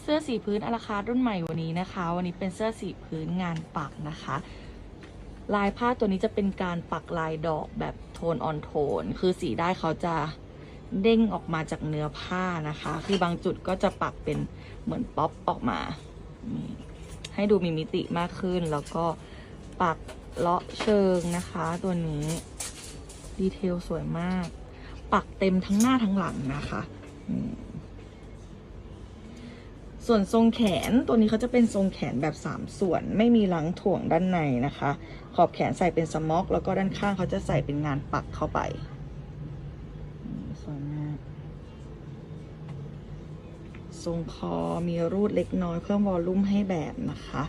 เสื้อสีพื้นอาราคาร์รุ่นใหม่วันนี้นะคะ วันนี้เป็นเสื้อสีพื้นงานปักนะคะ ลายผ้าตัวนี้จะเป็นการปักลายดอกแบบโทนออนโทน คือสีได้เขาจะเด้งออกมาจากเนื้อผ้านะคะ คือบางจุดก็จะปักเป็นเหมือนป๊อปออกมา ให้ดูมีมิติมากขึ้น แล้วก็ปักเลาะเชิงนะคะ ตัวนี้ดีเทลสวยมาก ปักเต็มทั้งหน้าทั้งหลังนะคะอืม ส่วนทรงแขนตัวนี้เขาจะเป็นทรงแขนแบบ 3 ส่วน ไม่มีหลังถ่วงด้านในนะคะ ขอบแขนใส่เป็นสม็อก แล้วก็ด้านข้างเขาจะใส่เป็นงานปักเข้าไปสวยมากทรงคอมีรูดเล็กน้อยเพิ่มวอลลุ่มให้แบบนะคะ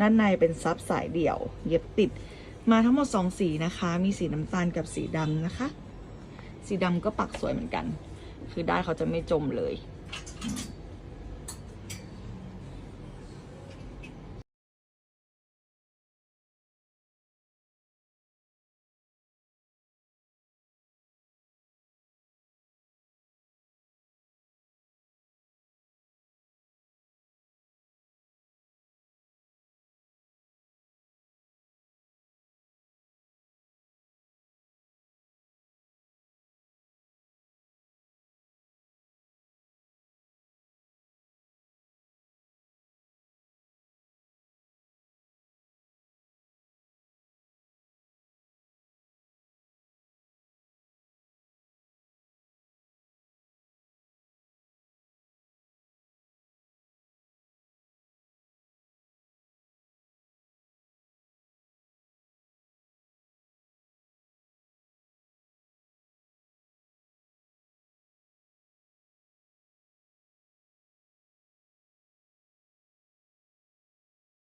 ด้านในเป็นซับสายเดี่ยว เย็บติดมาทั้งหมด 2 สีนะคะ มีสีน้ำตาลกับสีดำนะคะ สีดำก็ปักสวยเหมือนกัน คือได้เขาจะไม่จมเลย